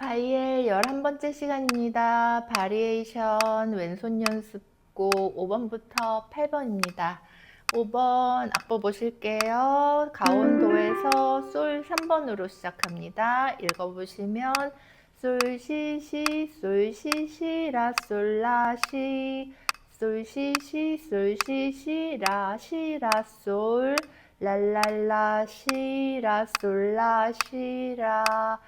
바이엘 11번째 시간입니다. 바리에이션 왼손 연습곡 5번부터 8번입니다. 5번 악보 보실게요. 가온도에서 솔 3번으로 시작합니다. 읽어보시면 솔, 시, 시, 솔, 시, 시, 라, 솔, 라, 시 솔, 시, 시, 솔, 시, 시, 라, 시, 라, 솔 랄랄라, 시, 라, 솔, 라, 시, 라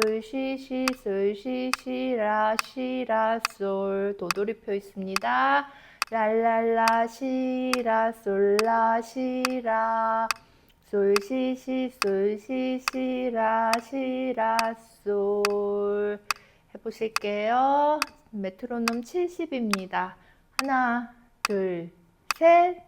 솔, 시, 시, 솔, 시, 시, 라, 시, 라, 솔 도돌이표 있습니다. 랄랄라, 시, 라, 솔, 라, 시, 라 솔, 시, 시, 솔, 시, 시, 라, 시, 라, 솔 해보실게요. 메트로놈 70입니다. 하나, 둘, 셋.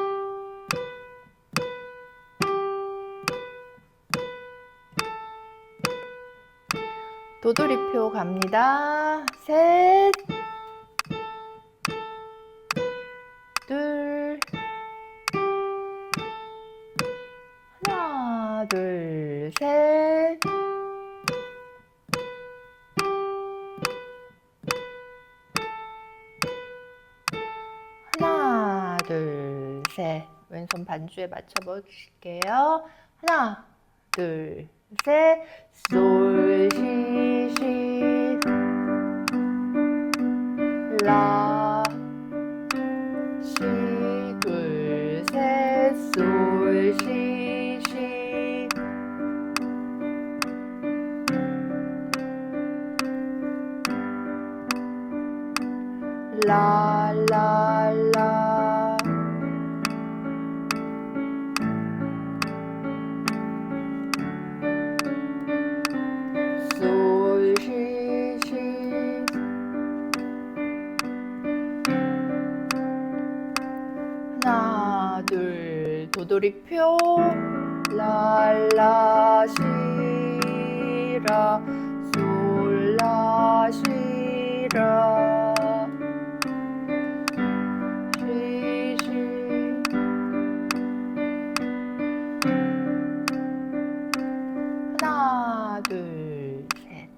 도돌이표 갑니다. 셋, 둘, 하나, 둘, 셋. 하나, 둘, 셋. 왼손 반주에 맞춰 보실게요. 하나, 둘, 셋. 솔, 시, 시, 라, 시, 둘, 도돌이표. 라, 라, 시, 라. 솔, 라, 시, 라. 시, 시. 하나, 둘, 셋.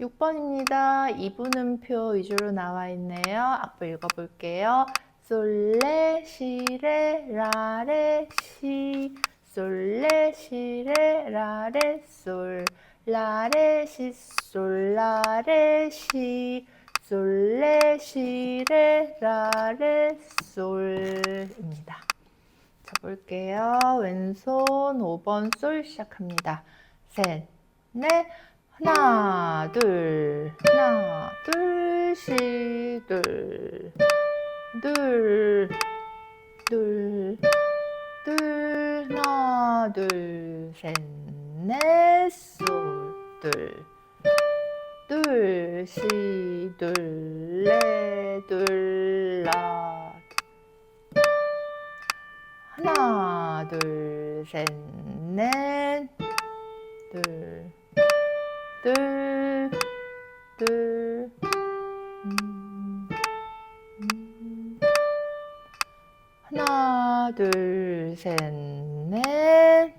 6번입니다. 이분음표 위주로 나와 있네요. 악보 읽어볼게요. 솔레, 시레, 라레, 시. 솔레, 시레, 라레, 솔. 라레, 시, 솔, 라레, 시. 솔레, 시레, 라레, 솔입니다. 자, 볼게요. 왼손 5번 솔 시작합니다. 셋, 넷, 하나, 둘, 하나, 둘, 시, 둘, 둘, 둘, 둘, 하나, 둘, 셋, 넷, 솔, 둘, 둘, 시, 둘, 레, 둘, 라, 하나, 둘, 셋, 넷, 둘, 둘, 둘, 하나, 둘, 셋, 넷.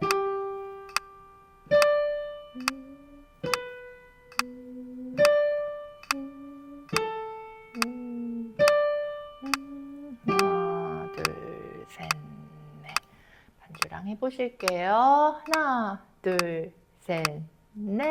음, 음, 하나, 둘, 셋, 넷. 반주랑 해보실게요. 하나, 둘, 셋, 넷.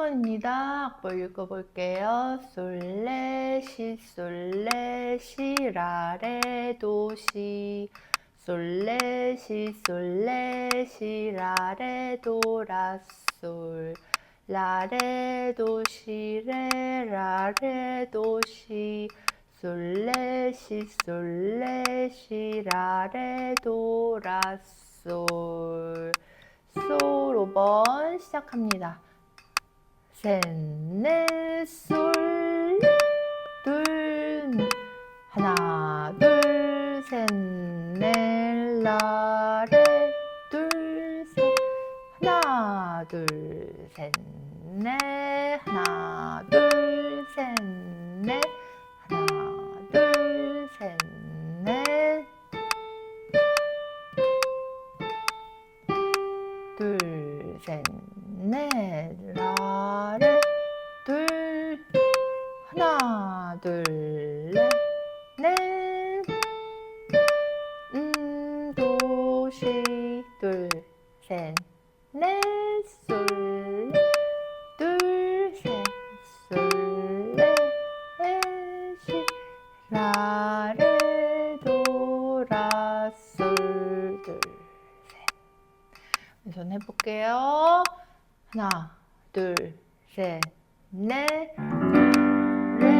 7번입니다. 악보 읽어볼게요. 솔레 시 솔레 시 라레 도시 솔레 시 솔레 시 라레 도라솔 라레 도시 레 라레 도시 솔레 시 솔레 시 라레 도라솔 솔 5번 시작합니다. 셋, 넷, 솔, 둘, 하나, 둘, 셋, 넷, 라, 레, 둘, 셋, 하나, 둘, 셋, 넷, 하나, 시, 둘, 셋, 넷, 솔, 둘, 셋, 솔, 레, 레, 시, 라, 레, 도, 라, 솔, 둘, 셋. 왼손 해볼게요. 하나, 둘, 셋, 넷. 레,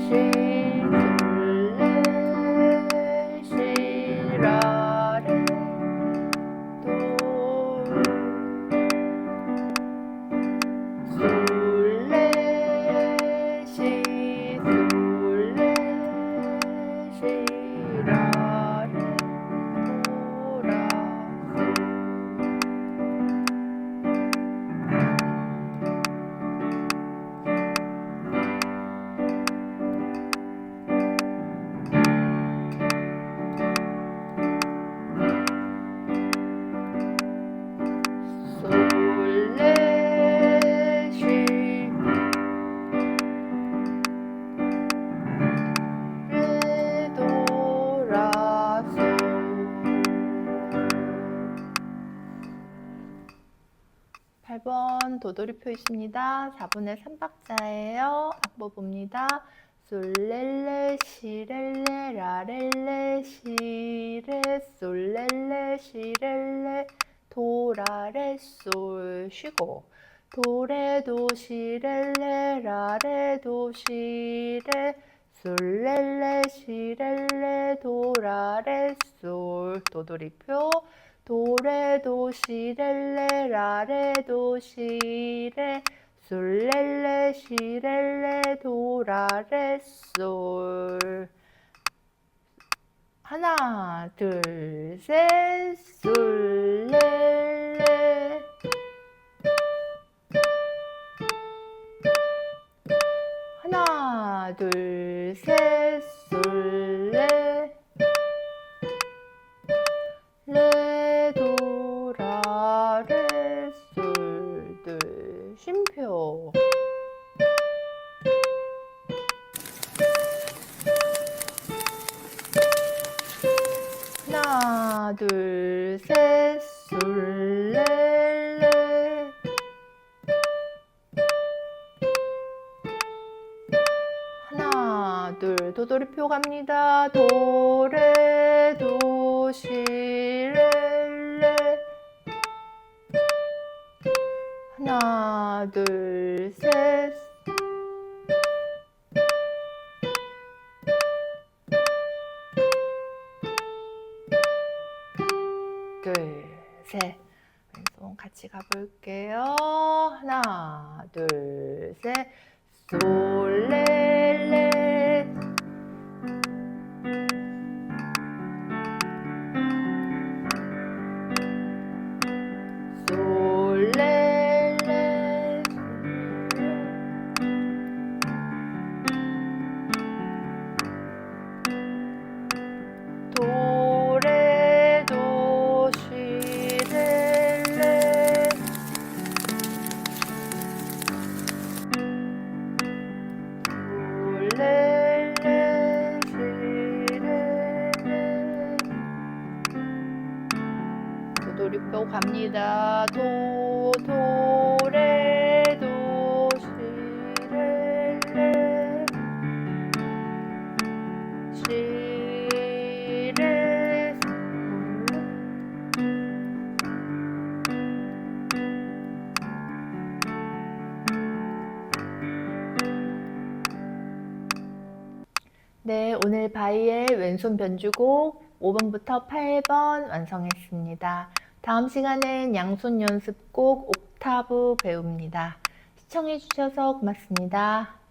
시, 8번 도돌이표 있습니다. 4분의 3박자예요. 악보 봅니다. 솔렐레 시렐레 라렐레 시레 솔렐레 시렐레 도라레 솔 쉬고 도레도 시렐레 라레도 시레 솔렐레 시렐레 도라레 솔 도돌이표 도레도 시렐레 라레도 시레 솔렐레 시렐레 도라레 솔. 하나 둘셋 솔 하나 둘셋 솔레레. 하나 둘 도돌이표 갑니다. 도레 도시렐레. 하나 둘 같이 가볼게요. 하나 둘 셋. 솔레레 놀이터 갑니다. 도, 도, 레, 도, 시, 레, 레. 시, 레, 네, 오늘 바이의 왼손 변주곡 5번부터 8번 완성했습니다. 다음 시간엔 양손 연습곡 옥타브 배웁니다. 시청해주셔서 고맙습니다.